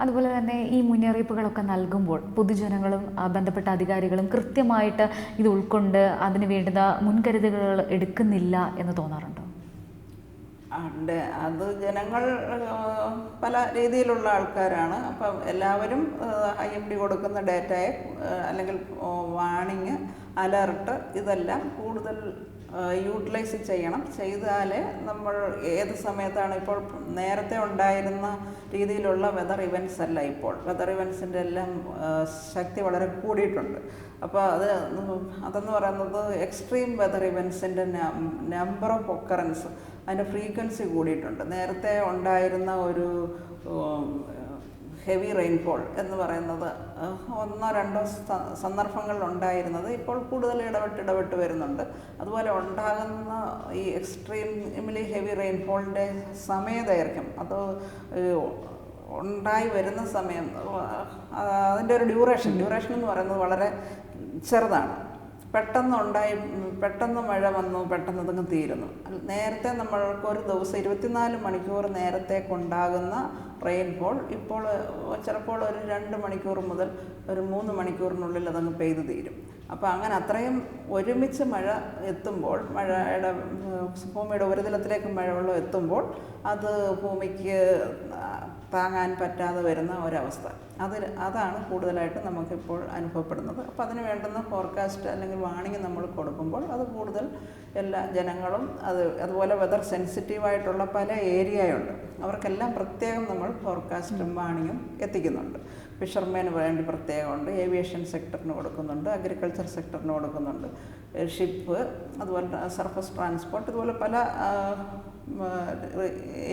അതുപോലെ തന്നെ ഈ മുന്നറിയിപ്പുകളൊക്കെ നൽകുമ്പോൾ പൊതുജനങ്ങളും ബന്ധപ്പെട്ട അധികാരികളും കൃത്യമായിട്ട് ഇത് ഉൾക്കൊണ്ട് അതിന് വേണ്ടുന്ന മുൻകരുതലുകൾ എടുക്കുന്നില്ല എന്ന് തോന്നാറുണ്ടോ? ഉണ്ട്. അത് ജനങ്ങൾ പല രീതിയിലുള്ള ആൾക്കാരാണ്. അപ്പം എല്ലാവരും ഐ എം ഡി കൊടുക്കുന്ന ഡേറ്റയെ അല്ലെങ്കിൽ വാണിങ് അലർട്ട് ഇതെല്ലാം കൂടുതൽ യൂട്ടിലൈസ് ചെയ്യണം. ചെയ്താലേ നമ്മൾ ഏത് സമയത്താണ് ഇപ്പോൾ നേരത്തെ ഉണ്ടായിരുന്ന രീതിയിലുള്ള വെതർ ഇവന്റ്സ് അല്ല ഇപ്പോൾ. വെതർ ഇവന്റ്സിന്റെ എല്ലാം ശക്തി വളരെ കൂടിയിട്ടുണ്ട്. അപ്പോൾ അത് അതെന്ന് പറയുന്നത് എക്സ്ട്രീം വെതർ ഇവന്റ്സിന്റെ നമ്പർ ഓഫ് ഒക്കറൻസ് അതിന്റെ ഫ്രീക്വൻസി കൂടിയിട്ടുണ്ട്. നേരത്തെ ഉണ്ടായിരുന്ന ഒരു ഹെവി റെയിൻഫോൾ എന്ന് പറയുന്നത് ഒന്നോ രണ്ടോ സ- സന്ദർഭങ്ങളിൽ ഉണ്ടായിരുന്നത് ഇപ്പോൾ കൂടുതൽ ഇടപെട്ട് ഇടപെട്ട് വരുന്നുണ്ട്. അതുപോലെ ഉണ്ടാകുന്ന ഈ എക്സ്ട്രീംലി ഹെവി റെയിൻഫോളിന്റെ സമയദൈർഘ്യം അത് ഉണ്ടായി വരുന്ന സമയം അതിന്റെ ഒരു ഡ്യൂറേഷൻ ഡ്യൂറേഷൻ എന്ന് പറയുന്നത് വളരെ ചെറുതാണ്. പെട്ടെന്ന് ഉണ്ടായി പെട്ടെന്ന് മഴ വന്നു പെട്ടെന്ന് അതങ്ങ് തീരുന്നു നേരത്തെ നമ്മൾക്ക് ഒരു ദിവസം ഇരുപത്തിനാല് മണിക്കൂർ നേരത്തേക്കുണ്ടാകുന്ന റെയിൻഫോൾ ഇപ്പോൾ ചിലപ്പോൾ ഒരു രണ്ട് മണിക്കൂർ മുതൽ ഒരു മൂന്ന് മണിക്കൂറിനുള്ളിൽ അതങ്ങ് പെയ്തു തീരും. അപ്പോൾ അങ്ങനെ അത്രയും ഒരുമിച്ച് മഴ എത്തുമ്പോൾ മഴയുടെ ഭൂമിയുടെ ഉപരിതലത്തിലേക്ക് മഴവെള്ളം എത്തുമ്പോൾ അത് ഭൂമിക്ക് താങ്ങാൻ പറ്റാതെ വരുന്ന ഒരവസ്ഥ. അതിൽ അതാണ് കൂടുതലായിട്ട് നമുക്കിപ്പോൾ അനുഭവപ്പെടുന്നത്. അപ്പോൾ അതിന് വേണ്ടുന്ന ഫോർകാസ്റ്റ് അല്ലെങ്കിൽ വാണിംഗ് നമ്മൾ കൊടുക്കുമ്പോൾ അത് കൂടുതൽ എല്ലാ ജനങ്ങളും അത് അതുപോലെ വെതർ സെൻസിറ്റീവായിട്ടുള്ള പല ഏരിയയുണ്ട് അവർക്കെല്ലാം പ്രത്യേകം നമ്മൾ ഫോർകാസ്റ്റും വാണിങ്ങും എത്തിക്കുന്നുണ്ട്. ഫിഷർമാന് വേണ്ടി പ്രത്യേകമുണ്ട് ഏവിയേഷൻ സെക്ടറിന് കൊടുക്കുന്നുണ്ട് അഗ്രികൾച്ചർ സെക്ടറിന് കൊടുക്കുന്നുണ്ട്. ഷിപ്പ് അതുപോലെ സർഫസ് ട്രാൻസ്പോർട്ട് ഇതുപോലെ പല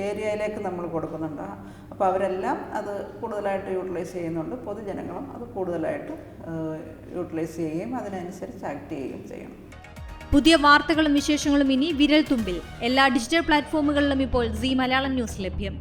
ഏരിയയിലേക്ക് നമ്മൾ കൊടുക്കുന്നുണ്ട്. അപ്പോൾ അവരെല്ലാം അത് കൂടുതലായിട്ട് യൂട്ടിലൈസ് ചെയ്യുന്നുണ്ട്. പൊതുജനങ്ങളും അത് കൂടുതലായിട്ട് യൂട്ടിലൈസ് ചെയ്യുകയും അതിനനുസരിച്ച് ആക്ട് ചെയ്യുകയും ചെയ്യണം. പുതിയ വാർത്തകളും വിശേഷങ്ങളും ഇനി വിരൽ തുമ്പിൽ എല്ലാ ഡിജിറ്റൽ പ്ലാറ്റ്ഫോമുകളിലും ഇപ്പോൾ സി മലയാളം ന്യൂസ് ലഭ്യം.